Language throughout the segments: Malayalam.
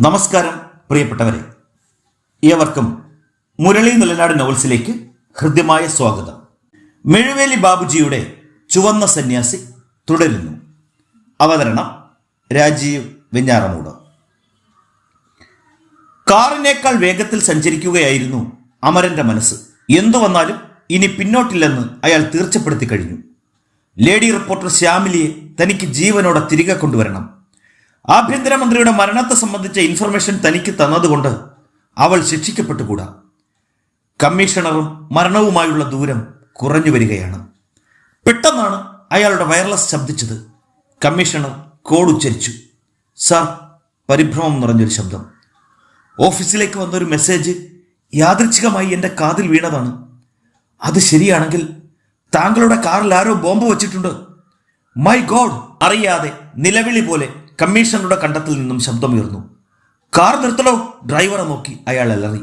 നമസ്കാരം പ്രിയപ്പെട്ടവരെ. ഏവർക്കും മുരളി നിലനാട് നോവൽസിലേക്ക് ഹൃദ്യമായ സ്വാഗതം. മെഴുവേലി ബാബുജിയുടെ ചുവന്ന സന്യാസി തുടരുന്നു. അവതരണം രാജീവ് വെഞ്ഞാറമൂട്. കാറിനേക്കാൾ വേഗത്തിൽ സഞ്ചരിക്കുകയായിരുന്നു അമരന്റെ മനസ്സ്. എന്തു വന്നാലും ഇനി പിന്നോട്ടില്ലെന്ന് അയാൾ തീർച്ചപ്പെടുത്തി കഴിഞ്ഞു. ലേഡി റിപ്പോർട്ടർ ശ്യാമിലിയെ തനിക്ക് ജീവനോടെ തിരികെ കൊണ്ടുവരണം. ആഭ്യന്തരമന്ത്രിയുടെ മരണത്തെ സംബന്ധിച്ച ഇൻഫർമേഷൻ തനിക്ക് തന്നതുകൊണ്ട് അവൾ ശിക്ഷിക്കപ്പെട്ടുകൂടാ. കമ്മീഷണറും മരണവുമായുള്ള ദൂരം കുറഞ്ഞു വരികയാണ്. പെട്ടെന്നാണ് അയാളുടെ വയർലെസ് ശബ്ദിച്ചത്. കമ്മീഷണർ കോഡ് ഉച്ചരിച്ചു. സാർ പരിഭ്രമം നിറഞ്ഞൊരു ശബ്ദം. ഓഫീസിലേക്ക് വന്നൊരു മെസ്സേജ് യാദൃച്ഛികമായി എന്റെ കാതിൽ വീണതാണ്. അത് ശരിയാണെങ്കിൽ താങ്കളുടെ കാറിൽ ആരോ ബോംബ് വച്ചിട്ടുണ്ട്. മൈ ഗോഡ് അറിയാതെ നിലവിളി പോലെ കമ്മീഷണറുടെ കണ്ടത്തിൽ നിന്നും ശബ്ദമുയർന്നു. കാർ നിർത്തണോ? ഡ്രൈവറെ നോക്കി അയാൾ അലറി.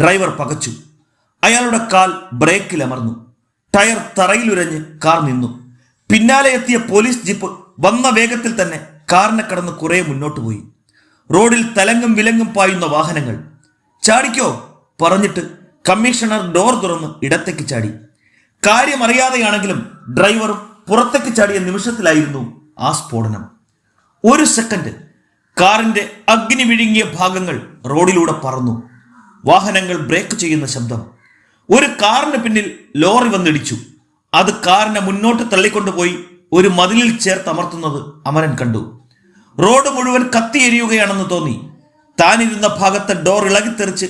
ഡ്രൈവർ പകച്ചു. അയാളുടെ കാൽ ബ്രേക്കിൽ അമർന്നു. ടയർ തറയിലുരഞ്ഞ് കാർ നിന്നു. പിന്നാലെ എത്തിയ പോലീസ് ജീപ്പ് വന്ന വേഗത്തിൽ തന്നെ കാറിനെ കടന്ന് കുറെ മുന്നോട്ട് പോയി. റോഡിൽ തലങ്ങും വിലങ്ങും പായുന്ന വാഹനങ്ങൾ. ചാടിക്കോ? പറഞ്ഞിട്ട് കമ്മീഷണർ ഡോർ തുറന്ന് ഇടത്തേക്ക് ചാടി. കാര്യമറിയാതെയാണെങ്കിലും ഡ്രൈവറും പുറത്തേക്ക് ചാടിയ നിമിഷത്തിലായിരുന്നു ആ സ്ഫോടനം. ഒരു സെക്കൻഡ് കാറിന്റെ അഗ്നി വിഴുങ്ങിയ ഭാഗങ്ങൾ റോഡിലൂടെ പറന്നു. വാഹനങ്ങൾ ബ്രേക്ക് ചെയ്യുന്ന ശബ്ദം. ഒരു കാറിന് പിന്നിൽ ലോറി വന്നിടിച്ചു. അത് കാറിനെ മുന്നോട്ട് തള്ളിക്കൊണ്ടുപോയി ഒരു മതിലിൽ ചേർത്തമർത്തുന്നത് അമരൻ കണ്ടു. റോഡ് മുഴുവൻ കത്തിയെരിയുകയാണെന്ന് തോന്നി. താനിരുന്ന ഭാഗത്തെ ഡോർ ഇളകിത്തെറിച്ച്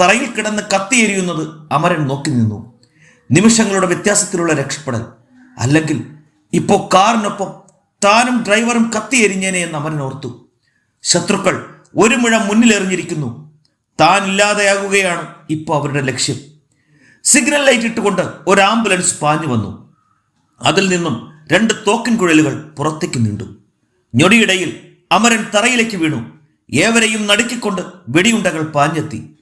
തറയിൽ കിടന്ന് കത്തിയെരിയുന്നത് അമരൻ നോക്കി നിന്നു. നിമിഷങ്ങളുടെ വ്യത്യാസത്തിലുള്ള രക്ഷപ്പെടൽ. അല്ലെങ്കിൽ ഇപ്പോ കാറിനൊപ്പം താനും ഡ്രൈവറും കത്തിയെരിഞ്ഞേനെ എന്ന് അവൻ ഓർത്തു. ശത്രുക്കൾ ഒരു മുഴ മുന്നിലെറിഞ്ഞിരിക്കുന്നു താൻ ഇല്ലാതെയാകുകയാണ് ഇപ്പോൾ അവരുടെ ലക്ഷ്യം. സിഗ്നൽ ലൈറ്റ് ഇട്ടുകൊണ്ട് ഒരു ആംബുലൻസ് പാഞ്ഞു വന്നു. അതിൽ നിന്നും രണ്ട് തോക്കിൻ കുഴലുകൾ പുറത്തേക്ക് നീണ്ടു. ഞൊടിയിടയിൽ അമരൻ തറയിലേക്ക് വീണു. ഏവരെയും നടുക്കിക്കൊണ്ട് വെടിയുണ്ടകൾ പാഞ്ഞെത്തി.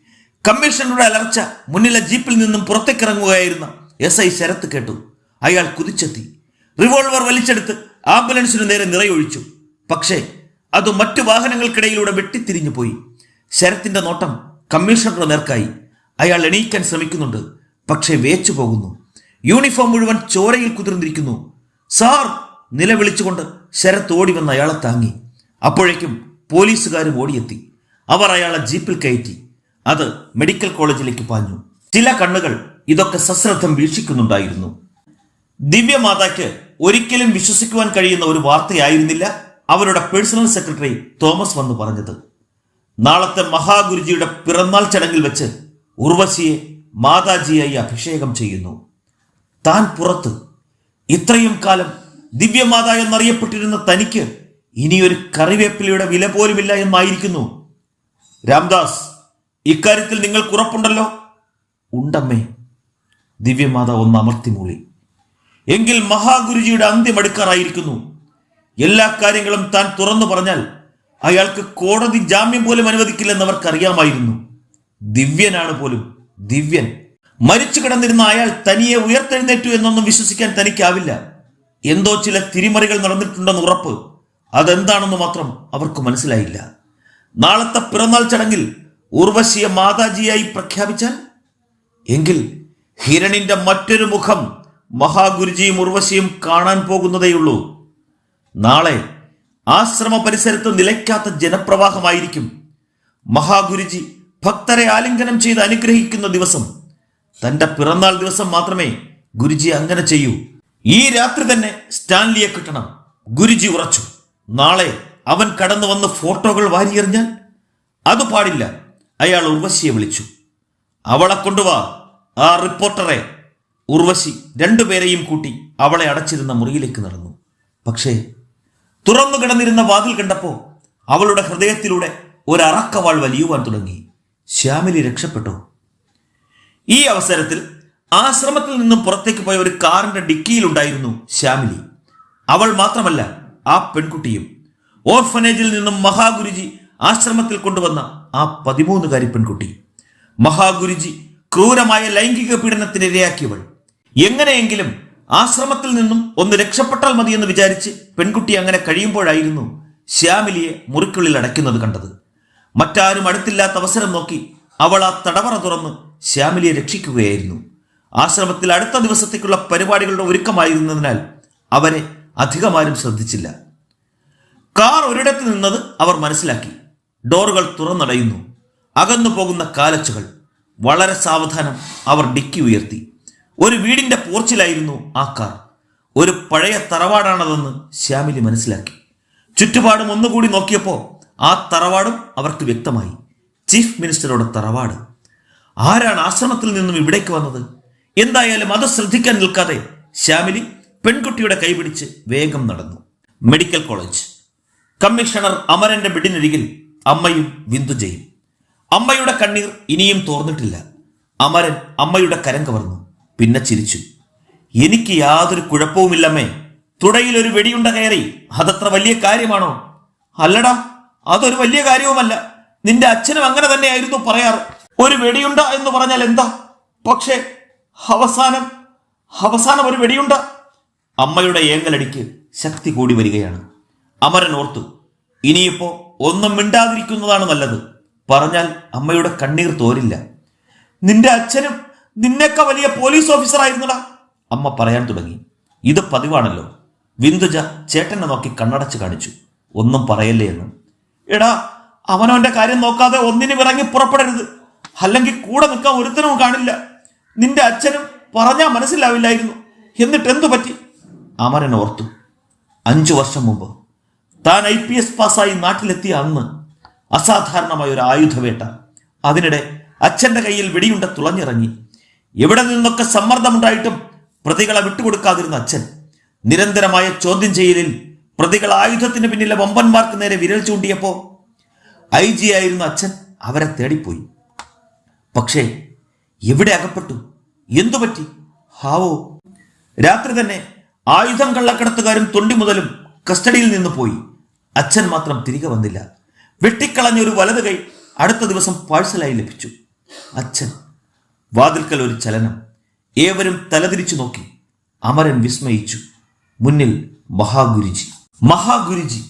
കമ്മീഷണറുടെ അലർച്ച മുന്നിലെ ജീപ്പിൽ നിന്നും പുറത്തേക്കിറങ്ങുകയായിരുന്ന എസ് ഐ ശരത്ത് കേട്ടു. അയാൾ കുതിച്ചെത്തി. റിവോൾവർ വലിച്ചെടുത്ത് ആംബുലൻസിനു നേരെ നിറയൊഴിച്ചു. പക്ഷേ അത് മറ്റു വാഹനങ്ങൾക്കിടയിലൂടെ വെട്ടിത്തിരിഞ്ഞു പോയി ശരത്തിന്റെ നോട്ടം കമ്മീഷണറുടെ നേർക്കായി. അയാൾ എണീക്കാൻ ശ്രമിക്കുന്നുണ്ട്. പക്ഷേ വേച്ചു പോകുന്നു. യൂണിഫോം മുഴുവൻ ചോരയിൽ കുതിർന്നിരിക്കുന്നു. സാർ നിലവിളിച്ചുകൊണ്ട് ശരത്ത് ഓടി വന്ന് അയാളെ താങ്ങി. അപ്പോഴേക്കും പോലീസുകാരും ഓടിയെത്തി. അവർ അയാളെ ജീപ്പിൽ കയറ്റി. അത് മെഡിക്കൽ കോളേജിലേക്ക് പാഞ്ഞു. ചില കണ്ണുകൾ ഇതൊക്കെ സശ്രദ്ധം വീക്ഷിക്കുന്നുണ്ടായിരുന്നു. ദിവ്യമാതാക്ക് ഒരിക്കലും വിശ്വസിക്കുവാൻ കഴിയുന്ന ഒരു വാർത്തയായിരുന്നില്ല അവരുടെ പേഴ്സണൽ സെക്രട്ടറി തോമസ് വന്ന് പറഞ്ഞത്. നാളത്തെ മഹാഗുരുജിയുടെ പിറന്നാൾ ചടങ്ങിൽ വെച്ച് ഉർവശിയെ മാതാജിയായി അഭിഷേകം ചെയ്യുന്നു. താൻ പുറത്ത്. ഇത്രയും കാലം ദിവ്യമാത എന്നറിയപ്പെട്ടിരുന്ന തനിക്ക് ഇനിയൊരു കറിവേപ്പിലയുടെ വില പോലുമില്ല എന്നായിരിക്കുന്നു. രാംദാസ് ഇക്കാര്യത്തിൽ നിങ്ങൾക്ക് ഉറപ്പുണ്ടല്ലോ? ഉണ്ടമ്മേ. ദിവ്യമാത ഒന്ന് അമർത്തി മൂളി. എങ്കിൽ മഹാഗുരുജിയുടെ അന്ത്യം അടുക്കാറായിരിക്കുന്നു. എല്ലാ കാര്യങ്ങളും താൻ തുറന്നു പറഞ്ഞാൽ അയാൾക്ക് കോടതി ജാമ്യം പോലും അനുവദിക്കില്ലെന്ന് അവർക്കറിയാമായിരുന്നു. ദിവ്യനാണ് പോലും ദിവ്യൻ. മരിച്ചു കിടന്നിരുന്ന അയാൾ തനിയെ ഉയർത്തെഴുന്നേറ്റു എന്നൊന്നും വിശ്വസിക്കാൻ തനിക്കാവില്ല. എന്തോ ചില തിരിമറികൾ നടന്നിട്ടുണ്ടെന്ന് ഉറപ്പ്. അതെന്താണെന്ന് മാത്രം അവർക്ക് മനസ്സിലായില്ല. നാളത്തെ പിറന്നാൾ ചടങ്ങിൽ ഉർവശിയെ മാതാജിയായി പ്രഖ്യാപിച്ചാൽ? എങ്കിൽ ഹിരണിന്റെ മറ്റൊരു മുഖം മഹാഗുരുജിയും ഉർവശിയും കാണാൻ പോകുന്നതേയുള്ളൂ. നാളെ ആശ്രമ പരിസരത്ത് നിലയ്ക്കാത്ത ജനപ്രവാഹമായിരിക്കും. മഹാഗുരുജി ഭക്തരെ ആലിംഗനം ചെയ്ത് അനുഗ്രഹിക്കുന്ന ദിവസം. തന്റെ പിറന്നാൾ ദിവസം മാത്രമേ ഗുരുജി അങ്ങനെ ചെയ്യൂ. ഈ രാത്രി തന്നെ സ്റ്റാൻലിയെ കിട്ടണം. ഗുരുജി ഉറച്ചു. നാളെ അവൻ കടന്നു വന്ന് ഫോട്ടോകൾ വാരിയെറിഞ്ഞാൽ അത് പാടില്ല. അയാൾ ഉർവശിയെ വിളിച്ചു. അവളെ കൊണ്ടുവാ. ആ റിപ്പോർട്ടറെ ഉർവശി രണ്ടുപേരെയും കൂട്ടി അവളെ അടച്ചിരുന്ന മുറിയിലേക്ക് നടന്നു. പക്ഷേ തുറന്നു കിടന്നിരുന്ന വാതിൽ കണ്ടപ്പോൾ അവളുടെ ഹൃദയത്തിലൂടെ ഒരറക്കവാൾ വലിയുവാൻ തുടങ്ങി. ശ്യാമിലി രക്ഷപ്പെട്ടു. ഈ അവസരത്തിൽ ആശ്രമത്തിൽ നിന്നും പുറത്തേക്ക് പോയ ഒരു കാറിന്റെ ഡിക്കിയിലുണ്ടായിരുന്നു ശ്യാമിലി. അവൾ മാത്രമല്ല ആ പെൺകുട്ടിയും. ഓർഫനേജിൽ നിന്നും മഹാഗുരുജി ആശ്രമത്തിൽ കൊണ്ടുവന്ന ആ പതിമൂന്നുകാരി പെൺകുട്ടി. മഹാഗുരുജി ക്രൂരമായ ലൈംഗിക പീഡനത്തിന് ഇരയാക്കിയവൾ എങ്ങനെയെങ്കിലും ആശ്രമത്തിൽ നിന്നും ഒന്ന് രക്ഷപ്പെട്ടാൽ മതിയെന്ന് വിചാരിച്ച് പെൺകുട്ടി അങ്ങനെ കഴിയുമ്പോഴായിരുന്നു ശ്യാമിലിയെ മുറിക്കുള്ളിൽ അടയ്ക്കുന്നത് കണ്ടത്. മറ്റാരും അടുത്തില്ലാത്ത അവസരം നോക്കി അവൾ ആ തടവറ തുറന്ന് ശ്യാമിലിയെ രക്ഷിക്കുകയായിരുന്നു. ആശ്രമത്തിൽ അടുത്ത ദിവസത്തേക്കുള്ള പരിപാടികളുടെ ഒരുക്കമായിരുന്നതിനാൽ അവരെ അധികമാരും ശ്രദ്ധിച്ചില്ല. കാർ ഒരിടത്ത് നിന്നത് അവർ മനസ്സിലാക്കി. ഡോറുകൾ തുറന്നടയുന്നു. അകന്നു പോകുന്ന കാലച്ചുകൾ. വളരെ സാവധാനം അവർ ഡിക്കി ഉയർത്തി. ഒരു വീടിന്റെ പോർച്ചിലായിരുന്നു ആ കാർ. ഒരു പഴയ തറവാടാണതെന്ന് ശ്യാമിലി മനസ്സിലാക്കി. ചുറ്റുപാടും ഒന്നുകൂടി നോക്കിയപ്പോൾ ആ തറവാടും അവർക്ക് വ്യക്തമായി. ചീഫ് മിനിസ്റ്ററുടെ തറവാട്. ആരാണ് ആശ്രമത്തിൽ നിന്നും ഇവിടേക്ക് വന്നത്? എന്തായാലും അത് ശ്രദ്ധിക്കാൻ നിൽക്കാതെ ശ്യാമിലി പെൺകുട്ടിയുടെ കൈപിടിച്ച് വേഗം നടന്നു. Medical college. കമ്മീഷണർ അമരന്റെ ബെഡിനരികിൽ അമ്മയും വിന്ദുജയും. അമ്മയുടെ കണ്ണീർ ഇനിയും തോർന്നിട്ടില്ല. അമരൻ അമ്മയുടെ കരം കവർന്നു. പിന്നെ ചിരിച്ചു. എനിക്ക് യാതൊരു കുഴപ്പവുമില്ലമ്മേ. തുടയിൽ ഒരു വെടിയുണ്ട കയറി. അതത്ര വലിയ കാര്യമാണോ? അല്ലടാ അതൊരു വലിയ കാര്യവുമല്ല. നിന്റെ അച്ഛനും അങ്ങനെ തന്നെയായിരുന്നു പറയാറ്. ഒരു വെടിയുണ്ട എന്ന് പറഞ്ഞാൽ എന്താ? പക്ഷേ അവസാനം അവസാനം ഒരു വെടിയുണ്ട. അമ്മയുടെ ഏങ്ങലടിക്ക് ശക്തി കൂടി വരികയാണ്. അമരൻ ഓർത്തു ഇനിയിപ്പോ ഒന്നും മിണ്ടാതിരിക്കുന്നതാണ് നല്ലത്. പറഞ്ഞാൽ അമ്മയുടെ കണ്ണീർ തോരില്ല. നിന്റെ അച്ഛനും നിന്നേക്ക വലിയ പോലീസ് ഓഫീസർ ആയിരുന്നടാ. അമ്മ പറയാൻ തുടങ്ങി. ഇത് പതിവാണല്ലോ. വിന്ദുജ ചേട്ടനെ നോക്കി കണ്ണടച്ച് കാണിച്ചു. ഒന്നും പറയല്ലേ എന്ന്. എടാ അവനവന്റെ കാര്യം നോക്കാതെ ഒന്നിനും ഇറങ്ങി പുറപ്പെടരുത്. അല്ലെങ്കിൽ കൂടെ നിൽക്കാൻ ഒരുത്തനും കാണില്ല. നിന്റെ അച്ഛനും പറഞ്ഞാൽ മനസ്സിലാവില്ലായിരുന്നു. എന്നിട്ട് എന്തു പറ്റി? അമരൻ ഓർത്തു. അഞ്ചു വർഷം മുമ്പ് താൻ ഐ പി എസ് പാസ്സായി നാട്ടിലെത്തിയ അന്ന് അസാധാരണമായ ഒരു ആയുധവേട്ട അതിനിടെ അച്ഛന്റെ കയ്യിൽ വെടിയുണ്ട തുളഞ്ഞിറങ്ങി എവിടെ നിന്നൊക്കെ സമ്മർദ്ദമുണ്ടായിട്ടും പ്രതികളെ വിട്ടുകൊടുക്കാതിരുന്ന അച്ഛൻ നിരന്തരമായ ചോദ്യം ചെയ്യലിൽ പ്രതികൾ ആയുധത്തിന് പിന്നിലെ വമ്പന്മാർക്ക് നേരെ വിരൽ ചൂണ്ടിയപ്പോ ഐ ജി ആയിരുന്ന അച്ഛൻ അവരെ തേടിപ്പോയി. പക്ഷേ എവിടെ അകപ്പെട്ടു? എന്തു പറ്റി? ഹാവോ? രാത്രി തന്നെ ആയുധം കള്ളക്കടത്തുകാരും തൊണ്ടി മുതലും കസ്റ്റഡിയിൽ നിന്ന് പോയി. അച്ഛൻ മാത്രം തിരികെ വന്നില്ല. വെട്ടിക്കളഞ്ഞൊരു വലത് കൈ അടുത്ത ദിവസം പാഴ്സലായി ലഭിച്ചു. അച്ഛൻ വാതിൽക്കൽ ഒരു ചലനം. ഏവരും തലതിരിച്ചു നോക്കി. അമരൻ വിസ്മയിച്ചു. മുന്നിൽ മഹാഗുരുജി. മഹാഗുരുജി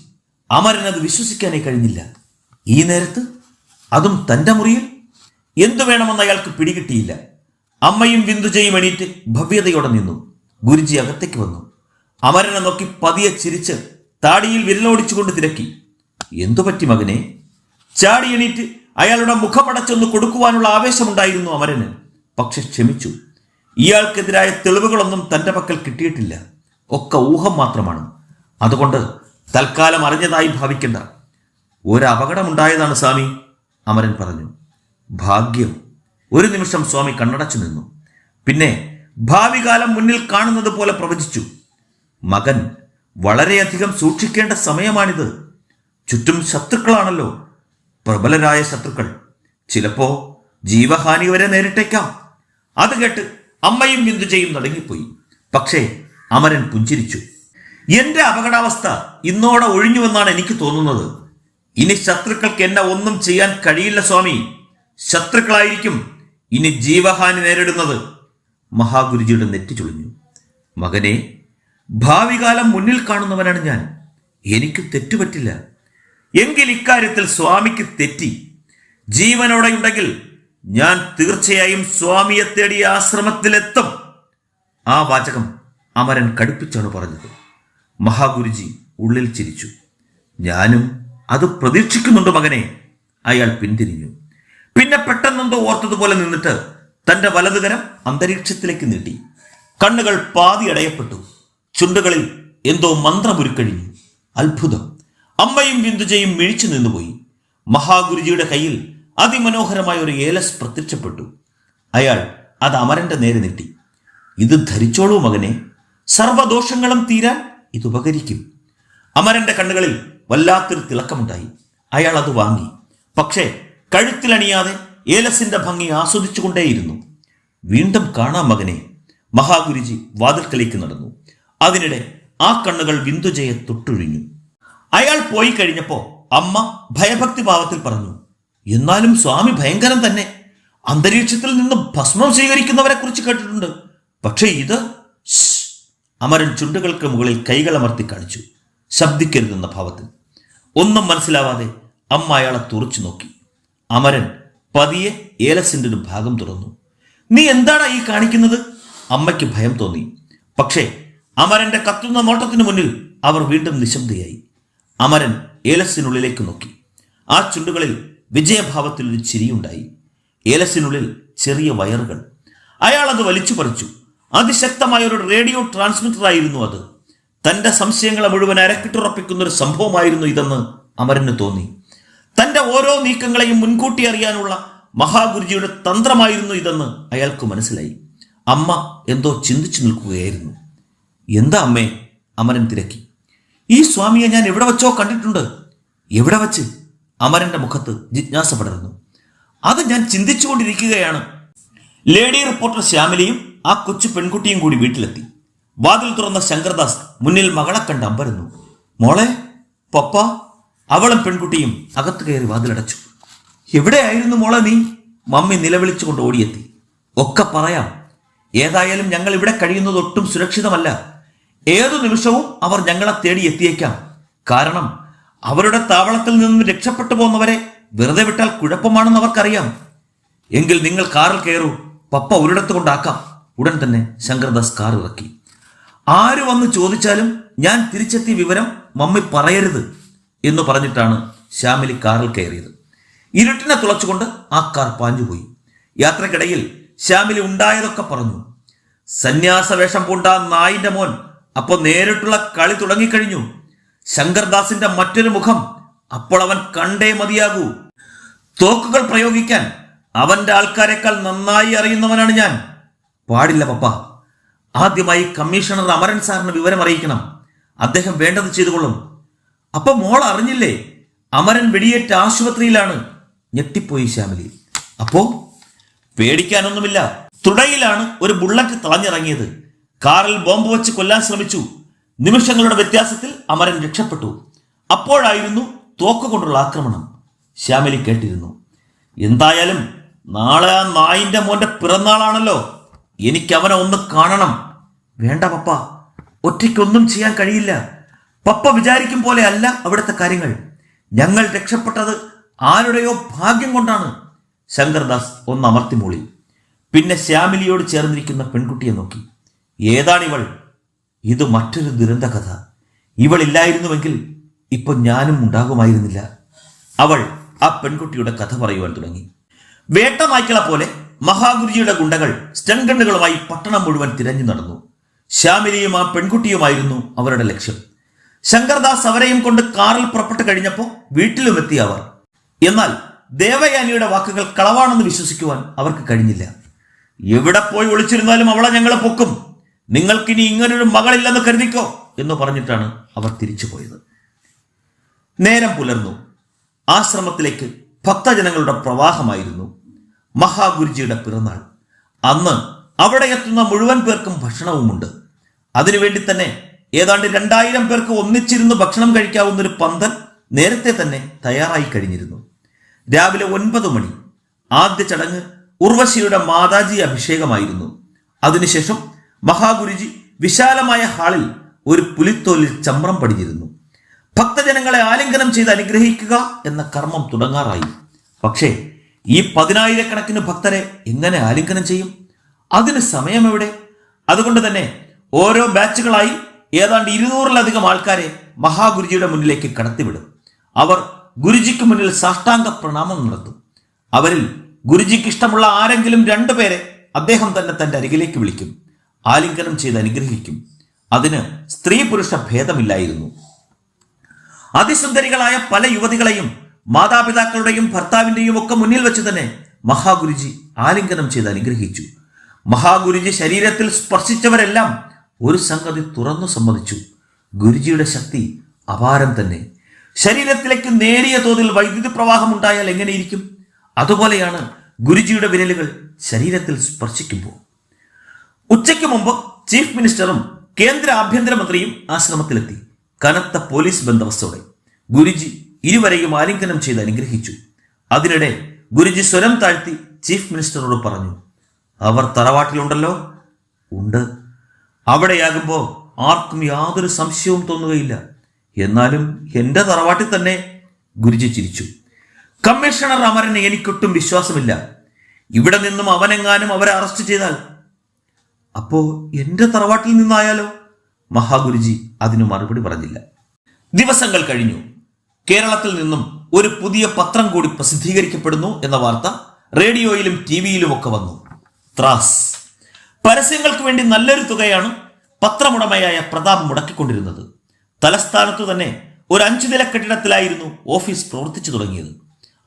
അമരൻ അത് വിശ്വസിക്കാനേ കഴിഞ്ഞില്ല. ഈ നേരത്ത്? അതും തന്റെ മുറിയിൽ? എന്തു വേണമെന്ന് അയാൾക്ക് പിടികിട്ടിയില്ല. അമ്മയും വിന്ദുജയും എണീറ്റ് ഭവ്യതയോടെ നിന്നു. ഗുരുജി അകത്തേക്ക് വന്നു. അമരനെ നോക്കി പതിയെ ചിരിച്ച് താടിയിൽ വിരലോടിച്ചുകൊണ്ട് തിരക്കി. എന്തു പറ്റി മകനെ? ചാടി എണീറ്റ് അയാളുടെ മുഖമടച്ചൊന്ന് കൊടുക്കുവാനുള്ള ആവേശമുണ്ടായിരുന്നു അമരന്. പക്ഷെ ക്ഷമിച്ചു. ഇയാൾക്കെതിരായ തെളിവുകളൊന്നും തന്റെ പക്കൽ കിട്ടിയിട്ടില്ല. ഒക്കെ ഊഹം മാത്രമാണ്. അതുകൊണ്ട് തൽക്കാലം അറിഞ്ഞതായി ഭാവിക്കണ്ട. ഒരപകടമുണ്ടായതാണ് സ്വാമി അമരൻ പറഞ്ഞു. ഭാഗ്യം. ഒരു നിമിഷം സ്വാമി കണ്ണടച്ചു നിന്നു. പിന്നെ ഭാവികാലം മുന്നിൽ കാണുന്നത് പോലെ പ്രവചിച്ചു. മകൻ വളരെയധികം സൂക്ഷിക്കേണ്ട സമയമാണിത്. ചുറ്റും ശത്രുക്കളാണല്ലോ. പ്രബലരായ ശത്രുക്കൾ. ചിലപ്പോ ജീവഹാനി വരെ നേരിട്ടേക്കാം. അത് കേട്ട് അമ്മയും ബിന്ദുജയും നടുങ്ങിപ്പോയി പക്ഷേ അമരൻ പുഞ്ചിരിച്ചു. എന്റെ അപകടാവസ്ഥ ഇന്നോടെ ഒഴിഞ്ഞുവെന്നാണ് എനിക്ക് തോന്നുന്നത്. ഇനി ശത്രുക്കൾക്ക് എന്നെ ഒന്നും ചെയ്യാൻ കഴിയില്ല സ്വാമി. ശത്രുക്കളായിരിക്കും ഇനി ജീവഹാനി നേരിടുന്നത്. മഹാഗുരുജിയുടെ നെറ്റി ചുളിഞ്ഞു. മകനെ ഭാവികാലം മുന്നിൽ കാണുന്നവനാണ് ഞാൻ. എനിക്ക് തെറ്റുപറ്റില്ല. എങ്കിൽ ഇക്കാര്യത്തിൽ സ്വാമിക്ക് തെറ്റി. ജീവനോടെയുണ്ടെങ്കിൽ ഞാൻ തീർച്ചയായും സ്വാമിയെ തേടി ആശ്രമത്തിലെത്തും. ആ വാചകം അമരൻ കടുപ്പിച്ചാണ് പറഞ്ഞത്. മഹാഗുരുജി ഉള്ളിൽ ചിരിച്ചു. ഞാനും അത് പ്രതീക്ഷിക്കുന്നുണ്ട് മകനെ. അയാൾ പിന്തിരിഞ്ഞു. പിന്നെ പെട്ടെന്നെന്തോ ഓർത്തതുപോലെ നിന്നിട്ട് തന്റെ വലതുകരം അന്തരീക്ഷത്തിലേക്ക് നീട്ടി. കണ്ണുകൾ പാതി അടയപ്പെട്ടു. ചുണ്ടുകളിൽ എന്തോ മന്ത്രമുരുക്കഴിഞ്ഞു. അത്ഭുതം. അമ്മയും ബിന്ദുജയും മിഴിച്ചു നിന്നുപോയി. മഹാഗുരുജിയുടെ കയ്യിൽ അതിമനോഹരമായ ഒരു ഏലസ് പ്രത്യക്ഷപ്പെട്ടു. അയാൾ അത് അമരന്റെ നേരെ നീട്ടി. ഇത് ധരിച്ചോളൂ മകനെ. സർവദോഷങ്ങളും തീരാൻ ഇത് ഉപകരിക്കും. അമരന്റെ കണ്ണുകളിൽ വല്ലാത്തൊരു തിളക്കമുണ്ടായി. അയാൾ അത് വാങ്ങി. പക്ഷേ കഴുത്തിലണിയാതെ ഏലസിന്റെ ഭംഗി ആസ്വദിച്ചുകൊണ്ടേയിരുന്നു. വീണ്ടും കാണാം മകനെ. മഹാഗുരുജി വാതിൽക്കലേക്ക് നടന്നു. അതിനിടെ ആ കണ്ണുകൾ ബിന്ദുജയെ തൊട്ടൊഴിഞ്ഞു. അയാൾ പോയി കഴിഞ്ഞപ്പോൾ അമ്മ ഭയഭക്തിഭാവത്തിൽ പറഞ്ഞു എന്നാലും സ്വാമി ഭയങ്കരം തന്നെ. അന്തരീക്ഷത്തിൽ നിന്ന് ഭസ്മം സ്വീകരിക്കുന്നവരെ കുറിച്ച് കേട്ടിട്ടുണ്ട്. പക്ഷേ ഇത് അമരൻ ചുണ്ടുകൾക്ക് മുകളിൽ കൈകളമർത്തി കാണിച്ചു. ശബ്ദിക്കരുതെന്ന ഭാവത്തിൽ. ഒന്നും മനസ്സിലാവാതെ അമ്മ അയാളെ തുറച്ചു നോക്കി. അമരൻ പതിയെ ഏലസിന്റെ ഒരു ഭാഗം തുറന്നു. നീ എന്താടാ ഈ കാണിക്കുന്നത്? അമ്മയ്ക്ക് ഭയം തോന്നി. പക്ഷേ അമരന്റെ കത്തുന്ന നോട്ടത്തിനു മുന്നിൽ അവർ വീണ്ടും നിശബ്ദയായി. അമരൻ ഏലസിനുള്ളിലേക്ക് നോക്കി. ആ ചുണ്ടുകളിൽ വിജയഭാവത്തിൽ ഒരു ചിരിയുണ്ടായി. ഏലസിനുള്ളിൽ ചെറിയ വയറുകൾ. അയാൾ അത് വലിച്ചു പറിച്ചു. അതിശക്തമായ ഒരു റേഡിയോ ട്രാൻസ്മിറ്റർ ആയിരുന്നു അത്. തന്റെ സംശയങ്ങളെ മുഴുവൻ അരക്കിട്ടുറപ്പിക്കുന്ന ഒരു സംഭവമായിരുന്നു ഇതെന്ന് അമരന് തോന്നി. തന്റെ ഓരോ നീക്കങ്ങളെയും മുൻകൂട്ടി അറിയാനുള്ള മഹാഗുരുജിയുടെ തന്ത്രമായിരുന്നു ഇതെന്ന് അയാൾക്ക് മനസ്സിലായി. അമ്മ എന്തോ ചിന്തിച്ചു നിൽക്കുകയായിരുന്നു. എന്താ അമ്മേ? അമരൻ തിരക്കി. ഈ സ്വാമിയെ ഞാൻ എവിടെ വെച്ചോ കണ്ടിട്ടുണ്ട്. എവിടെ വച്ച്? അമരന്റെ മുഖത്ത് ജിജ്ഞാസ പടർന്നു അത് ഞാൻ ചിന്തിച്ചുകൊണ്ടിരിക്കുകയാണ്. ലേഡി റിപ്പോർട്ടർ ശ്യാമിലിയും ആ കൊച്ചു പെൺകുട്ടിയും കൂടി വീട്ടിലെത്തി. വാതിൽ തുറന്ന ശങ്കർദാസ് മുന്നിൽ മകളെ കണ്ട് അമ്പരന്നു. മോളെ പപ്പ അവളും പെൺകുട്ടിയും അകത്ത് കയറി വാതിലടച്ചു. എവിടെയായിരുന്നു മോളെ നീ? മമ്മി നിലവിളിച്ചുകൊണ്ട് ഓടിയെത്തി. ഒക്കെ പറയാം. ഏതായാലും ഞങ്ങൾ ഇവിടെ കഴിയുന്നത് ഒട്ടും സുരക്ഷിതമല്ല. ഏതു നിമിഷവും അവർ ഞങ്ങളെ തേടി എത്തിയേക്കാം. കാരണം അവരുടെ താവളത്തിൽ നിന്നും രക്ഷപ്പെട്ടു പോകുന്നവരെ വെറുതെ വിട്ടാൽ കുഴപ്പമാണെന്ന് അവർക്കറിയാം. എങ്കിൽ നിങ്ങൾ കാറിൽ കയറൂ പപ്പ ഒരിടത്ത് കൊണ്ടാക്കാം. ഉടൻ തന്നെ ശങ്കർദാസ് കാർ ഇറക്കി. ആര് വന്ന് ചോദിച്ചാലും ഞാൻ തിരിച്ചെത്തിയ വിവരം മമ്മി പറയരുത് എന്ന് പറഞ്ഞിട്ടാണ് ശ്യാമിലി കാറിൽ കയറിയത്. ഇരുട്ടിനെ തുളച്ചുകൊണ്ട് ആ കാർ പാഞ്ഞുപോയി. യാത്രക്കിടയിൽ ശ്യാമിലി ഉണ്ടായതൊക്കെ പറഞ്ഞു. സന്യാസവേഷം പൂണ്ട നായിന്റെ മോൻ അപ്പൊ നേരിട്ടുള്ള കളി തുടങ്ങിക്കഴിഞ്ഞു. ശങ്കർദാസിന്റെ മറ്റൊരു മുഖം അപ്പോൾ അവൻ കണ്ടേ മതിയാകൂ. തോക്കുകൾ പ്രയോഗിക്കാൻ അവന്റെ ആൾക്കാരെക്കാൾ നന്നായി അറിയുന്നവനാണ് ഞാൻ. പാടില്ല പപ്പ. ആദ്യമായി കമ്മീഷണർ അമരൻ സാറിന് വിവരം അറിയിക്കണം. അദ്ദേഹം വേണ്ടത് ചെയ്തുകൊള്ളും. അപ്പൊ മോൾ അറിഞ്ഞില്ലേ? അമരൻ വെടിയേറ്റ ആശുപത്രിയിലാണ്. ഞെട്ടിപ്പോയി ശ്യാമിലി. അപ്പോ? പേടിക്കാനൊന്നുമില്ല. തുടയിലാണ് ഒരു ബുള്ളറ്റ് തളഞ്ഞിറങ്ങിയത്. കാറിൽ ബോംബ് വെച്ച് കൊല്ലാൻ ശ്രമിച്ചു. നിമിഷങ്ങളുടെ വ്യത്യാസത്തിൽ അമരൻ രക്ഷപ്പെട്ടു. അപ്പോഴായിരുന്നു തോക്കുകൊണ്ടുള്ള ആക്രമണം. ശ്യാമലി കേട്ടിരുന്നു. എന്തായാലും നാളെ ആ നായിന്റെ മോന്റെ പിറന്നാളാണല്ലോ. എനിക്ക് അവനെ ഒന്ന് കാണണം. വേണ്ട പപ്പ ഒറ്റയ്ക്കൊന്നും ചെയ്യാൻ കഴിയില്ല. പപ്പ വിചാരിക്കും പോലെ അല്ല അവിടുത്തെ കാര്യങ്ങൾ. ഞങ്ങൾ രക്ഷപ്പെട്ടത് ആരുടെയോ ഭാഗ്യം കൊണ്ടാണ്. ശങ്കർദാസ് ഒന്ന് അമർത്തി മൂളി. പിന്നെ ശ്യാമിലിയോട് ചേർന്നിരിക്കുന്ന പെൺകുട്ടിയെ നോക്കി. ഏതാണിവൾ? ഇത് മറ്റൊരു ദുരന്ത കഥ ഇവളില്ലായിരുന്നുവെങ്കിൽ ഇപ്പൊ ഞാനും ഉണ്ടാകുമായിരുന്നില്ല. അവൾ ആ പെൺകുട്ടിയുടെ കഥ പറയുവാൻ തുടങ്ങി. വേട്ട നായ്ക്കളെ പോലെ മഹാഗുരുജിയുടെ ഗുണ്ടകൾ സ്റ്റൺഗണ്ണുകളുമായി പട്ടണം മുഴുവൻ തിരഞ്ഞു നടന്നു. ശ്യാമിലിയും ആ പെൺകുട്ടിയുമായിരുന്നു അവരുടെ ലക്ഷ്യം. ശങ്കർദാസ് അവരെയും കൊണ്ട് കാറിൽ പുറപ്പെട്ടു കഴിഞ്ഞപ്പോൾ വീട്ടിലുമെത്തി അവർ. എന്നാൽ ദേവയാനിയുടെ വാക്കുകൾ കളവാണെന്ന് വിശ്വസിക്കുവാൻ അവർക്ക് കഴിഞ്ഞില്ല. എവിടെ പോയി ഒളിച്ചിരുന്നാലും അവളെ ഞങ്ങളെ പൊക്കും. നിങ്ങൾക്കിനി ഇങ്ങനൊരു മകളില്ലെന്ന് കരുതിക്കോ? എന്ന് പറഞ്ഞിട്ടാണ് അവർ തിരിച്ചു പോയത്. നേരം പുലർന്നു. ആശ്രമത്തിലേക്ക് ഭക്തജനങ്ങളുടെ പ്രവാഹമായിരുന്നു. മഹാഗുരുജിയുടെ പിറന്നാൾ. അന്ന് അവിടെ എത്തുന്ന മുഴുവൻ പേർക്കും ഭക്ഷണവുമുണ്ട്. അതിനുവേണ്ടി തന്നെ ഏതാണ്ട് രണ്ടായിരം പേർക്ക് ഒന്നിച്ചിരുന്ന് ഭക്ഷണം കഴിക്കാവുന്ന ഒരു പന്തൽ നേരത്തെ തന്നെ തയ്യാറായി കഴിഞ്ഞിരുന്നു. രാവിലെ ഒൻപത് മണി. ആദ്യ ചടങ്ങ് ഉർവശിയുടെ മാതാജി അഭിഷേകമായിരുന്നു. അതിനുശേഷം മഹാഗുരുജി വിശാലമായ ഹാളിൽ ഒരു പുലിത്തോലിൽ ചമ്രം പടിഞ്ഞിരുന്നു ഭക്തജനങ്ങളെ ആലിംഗനം ചെയ്ത് അനുഗ്രഹിക്കുക എന്ന കർമ്മം തുടങ്ങാറായി. പക്ഷേ ഈ പതിനായിരക്കണക്കിന് ഭക്തരെ എങ്ങനെ ആലിംഗനം ചെയ്യും? അതിന് സമയം എവിടെ അതുകൊണ്ട് തന്നെ ഓരോ ബാച്ചുകളായി ഏതാണ്ട് ഇരുന്നൂറിലധികം ആൾക്കാരെ മഹാഗുരുജിയുടെ മുന്നിലേക്ക് കടത്തിവിടും. അവർ ഗുരുജിക്ക് മുന്നിൽ സാഷ്ടാംഗ പ്രണാമം നടത്തും. അവരിൽ ഗുരുജിക്ക് ഇഷ്ടമുള്ള ആരെങ്കിലും രണ്ടുപേരെ അദ്ദേഹം തന്നെ തന്റെ അരികിലേക്ക് വിളിക്കും. ആലിംഗനം ചെയ്ത് അനുഗ്രഹിക്കും. അതിന് സ്ത്രീ പുരുഷ ഭേദമില്ലായിരുന്നു. അതിസുന്ദരികളായ പല യുവതികളെയും മാതാപിതാക്കളുടെയും ഭർത്താവിന്റെയും ഒക്കെ മുന്നിൽ വെച്ച് തന്നെ മഹാഗുരുജി ആലിംഗനം ചെയ്ത് അനുഗ്രഹിച്ചു. മഹാഗുരുജി ശരീരത്തിൽ സ്പർശിച്ചവരെല്ലാം ഒരു സംഗതി തുറന്നു സമ്മതിച്ചു. ഗുരുജിയുടെ ശക്തി അപാരം തന്നെ. ശരീരത്തിലേക്ക് നേരിയ തോതിൽ വൈദ്യുതി പ്രവാഹം ഉണ്ടായാൽ എങ്ങനെയിരിക്കും അതുപോലെയാണ് ഗുരുജിയുടെ വിരലുകൾ ശരീരത്തിൽ സ്പർശിക്കുമ്പോൾ. ഉച്ചയ്ക്ക് മുമ്പ് ചീഫ് മിനിസ്റ്ററും കേന്ദ്ര ആഭ്യന്തരമന്ത്രിയും ആശ്രമത്തിലെത്തി. കനത്ത പോലീസ് ബന്ദോബസ്തോടെ ഗുരുജി ഇരുവരെയും ആലിംഗനം ചെയ്ത് അനുഗ്രഹിച്ചു. അതിനിടെ ഗുരുജി സ്വരം താഴ്ത്തി ചീഫ് മിനിസ്റ്ററോട് പറഞ്ഞു അവർ തറവാട്ടിലുണ്ടല്ലോ? ഉണ്ട്. അവിടെയാകുമ്പോൾ ആർക്കും യാതൊരു സംശയവും തോന്നുകയില്ല. എന്നാലും എന്റെ തറവാട്ടിൽ തന്നെ ഗുരുജി ചിരിച്ചു. കമ്മീഷണർ അമരന് എനിക്കൊട്ടും വിശ്വാസമില്ല. ഇവിടെ നിന്നും അവനെങ്ങാനും അവരെ അറസ്റ്റ് ചെയ്താൽ അപ്പോ എന്റെ തറവാട്ടിൽ നിന്നായാലോ? മഹാഗുരുജി അതിന് മറുപടി പറഞ്ഞില്ല. ദിവസങ്ങൾ കഴിഞ്ഞു. കേരളത്തിൽ നിന്നും ഒരു പുതിയ പത്രം കൂടി പ്രസിദ്ധീകരിക്കപ്പെടുന്നു എന്ന വാർത്ത റേഡിയോയിലും ടി വിയിലുമൊക്കെ വന്നു. ത്രാസ്. പരസ്യങ്ങൾക്ക് വേണ്ടി നല്ലൊരു തുകയാണ് പത്രമുടമയായ പ്രതാപ് മുടക്കിക്കൊണ്ടിരുന്നത്. തലസ്ഥാനത്തു തന്നെ ഒരു അഞ്ചു നില കെട്ടിടത്തിലായിരുന്നു ഓഫീസ് പ്രവർത്തിച്ചു തുടങ്ങിയത്.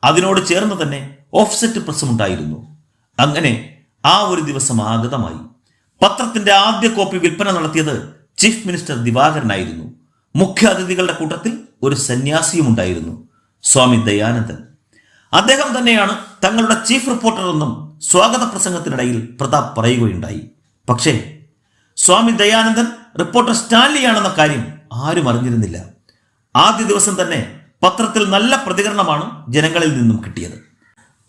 അതിനോട് ചേർന്ന് തന്നെ ഓഫ്സെറ്റ് പ്രസ്സും ഉണ്ടായിരുന്നു അങ്ങനെ ആ ഒരു ദിവസം ആഗതമായി. പത്രത്തിന്റെ ആദ്യ കോപ്പി വിൽപ്പന നടത്തിയത് ചീഫ് മിനിസ്റ്റർ ദിവാകരനായിരുന്നു. മുഖ്യ അതിഥികളുടെ കൂട്ടത്തിൽ ഒരു സന്യാസിയും ഉണ്ടായിരുന്നു സ്വാമി ദയാനന്ദൻ. അദ്ദേഹം തന്നെയാണ് തങ്ങളുടെ ചീഫ് റിപ്പോർട്ടർ എന്നും സ്വാഗത പ്രസംഗത്തിനിടയിൽ പ്രതാപ് പറയുകയുണ്ടായി. പക്ഷേ സ്വാമി ദയാനന്ദൻ റിപ്പോർട്ടർ സ്റ്റാൻലിയാണെന്ന കാര്യം ആരും അറിഞ്ഞിരുന്നില്ല. ആദ്യ ദിവസം തന്നെ പത്രത്തിൽ നല്ല പ്രതികരണമാണ് ജനങ്ങളിൽ നിന്നും കിട്ടിയത്.